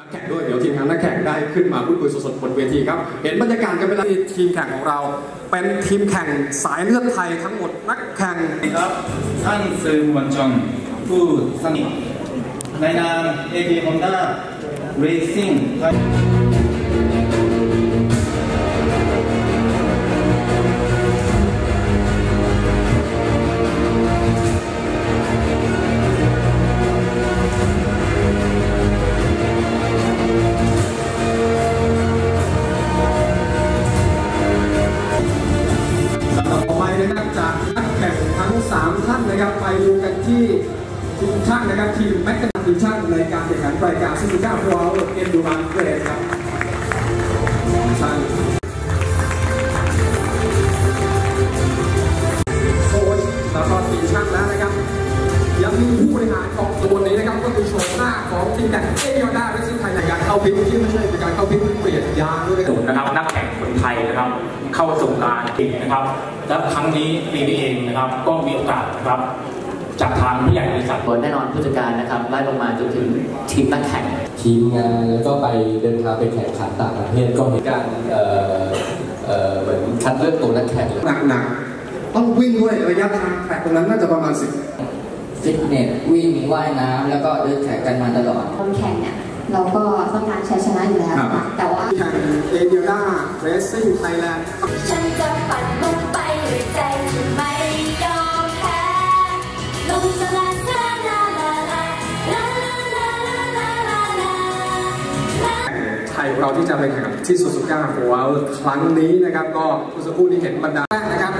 นักแข่งด้วยเดี๋ยวทีมงานนักแข่งได้ขึ้นมาพูดคุยสดๆบนเวทีครับ เห็นบรรยากาศกันไปแล้วทีมแข่งของเรา เป็นทีมแข่งสายเลือดไทยทั้งหมดนักแข่งครับท่านสื่อมวลชนผู้สนิทในนามเอพีฮอน นักแข่งทั้ง 3 ท่านนะครับ ไปดูกันที่ทีมช่างนะครับ ทีมแม็กซ์ทีมช่างในการแข่งขันรายการซิซูก้าพรอเอ็นดูรันเกรดครับช่างโค้ชแล้วก็ทีมช่างแล้วนะครับ ยังมีผู้บริหารของตัวนี้นะครับ ก็คือโฉมหน้าของทีมแข่งเอเยอร์ด้าเรซิ่งไทยในการเข้าพิมพ์ที่ไม่ใช่เป็นการเข้าพิมเปลี่ยนยางด้วยนะครับ เข้าสู่การแข่งนะครับ และครั้งนี้ปีนี้เองนะครับ ก็มีโอกาสนะครับ จากทางผู้ใหญ่บริษัทบนแน่นอนผู้จัดการนะครับไล่ลงมาจนถึงทีมนักแข่งทีมงานแล้วก็ไปเดินทางไปแข่งขันต่างประเทศก็เห็นการเอ่อเอ่อเหมือนคัดเลือกตัวนักแข่งหนักๆต้องวิ่งด้วยระยะทางแทร็กตรงนั้นน่าจะประมาณ10ฟิตเนสวิ่งว่ายน้ำแล้วก็เดินแข่งกันมาตลอดคนแข่งเนี่ยเราก็ต้องการชัยชนะอยู่แล้วครับค่ะแต่ว่าแข่งเอเดียด้าเรสซิ่ง ไทยแลนด์ฉันจะปัดมุกไปด้วยใจที่ไม่ยอมแพ้ลงสลาสลาลาลาลาลาลาลาลาลาลาลาไทยของเราที่จะไปแข่งที่ซูซูก้าโฟลครั้งนี้นะครับก็เมื่อสักครู่นี้เห็นบรรดาแรกนะครับ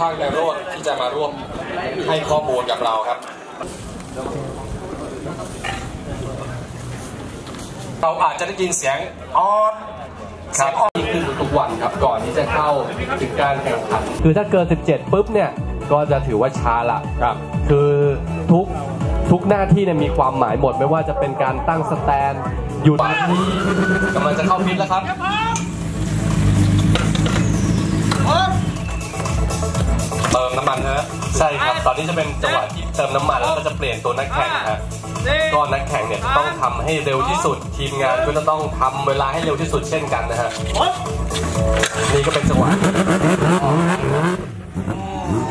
ภาคในโรดที่จะมาร่วมให้ข้อมูลกับเราครับ เราอาจจะได้ยินเสียงออดเสียงออดขึ้นทุกวันครับก่อนที่จะเข้าถึงการแข่งขันคือถ้าเกิน 17ปุ๊บเนี่ยก็จะถือว่าช้าละครับ คือทุกทุกหน้าที่เนี่ยมีความหมายหมดไม่ว่าจะเป็นการตั้งสแตนหยุดกำลังจะเข้าพิษแล้วครับเติมน้ำมันฮะ ใช่ครับตอนนี้จะเป็นจังหวะที่เติมน้ำมันแล้วก็จะเปลี่ยนตัวนักแข่งนะฮะก็นักแข่งเนี่ยจะต้องทำให้เร็วที่สุด ทีมงานก็จะต้องทำเวลาให้เร็วที่สุดเช่นกันนะฮะนี่ก็เป็นจังหวะ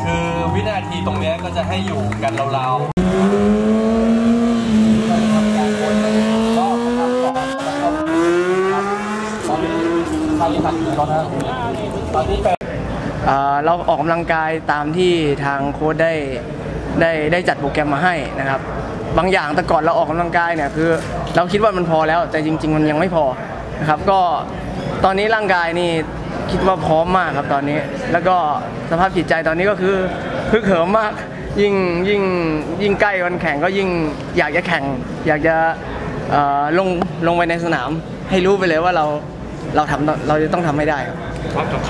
คือวินาทีตรงเนี้ยก็จะให้อยู่กันราวๆเอ่อเเราออกกำลังกายตามที่ทางโค้ชได้ได้ได้จัดโปรแกรมมาให้นะครับ บางอย่างแต่ก่อนเราออกกำลังกายเนี่ยคือ เราคิดว่ามันพอแล้ว แต่จริง ๆ มันยังไม่พอนะครับ ก็ตอนนี้ร่างกายนี่คิดว่าพร้อมมากครับตอนนี้ แล้วก็สภาพจิตใจตอนนี้ก็คือพึกเหิมมากยิ่งยิ่งยิ่งใกล้วันแข่งก็ยิ่งอยากจะแข่ง อยากจะลงลงไปในสนาม ให้รู้ไปเลยว่าเราเราทำเราจะต้องทำให้ได้ครับ